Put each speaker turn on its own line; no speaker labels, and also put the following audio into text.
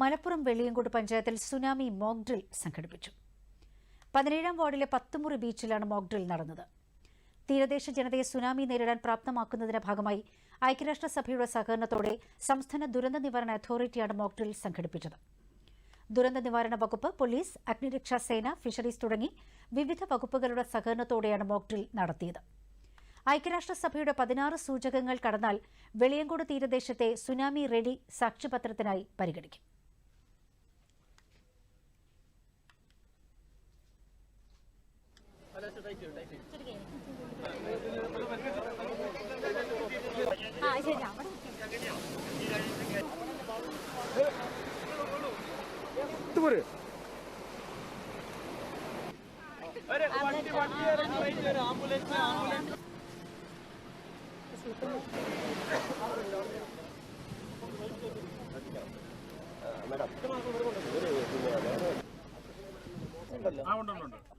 മലപ്പുറം വെള്ളിയങ്കോട് പഞ്ചായത്തിൽ tsunami mock drill സംഘടിപ്പിച്ചു. പതിനേഴാം വാർഡിലെ പത്തുമുറി ബീച്ചിലാണ് മോക്ക് ഡ്രിൽ നടന്നത്. തീരദേശ ജനതയെ സുനാമി നേരിടാൻ പ്രാപ്തമാക്കുന്നതിന്റെ ഭാഗമായി ഐക്യരാഷ്ട്രസഭയുടെ സഹകരണത്തോടെ സംസ്ഥാന ദുരന്ത നിവാരണ അതോറിറ്റിയാണ് മോക്ക് ഡ്രിൽ സംഘടിപ്പിച്ചത്. ദുരന്ത നിവാരണ വകുപ്പ് പോലീസ് അഗ്നിരക്ഷാ സേന ഫിഷറീസ് തുടങ്ങി വിവിധ വകുപ്പുകളുടെ സഹകരണത്തോടെയാണ് മോക്ക് ഡ്രിൽ നടത്തിയത്. ഐക്യരാഷ്ട്രസഭയുടെ പതിനാറ് സൂചകങ്ങൾ കടന്നാൽ വെളിയങ്കോട് തീരദേശത്തെ സുനാമി റെഡി സാക്ഷ്യപത്രത്തിനായി പരിഗണിക്കും.
ആ ശരി അവിടെ
പോരെ
ആ ഉണ്ടല്ലോ ഉണ്ട് ഉണ്ട്.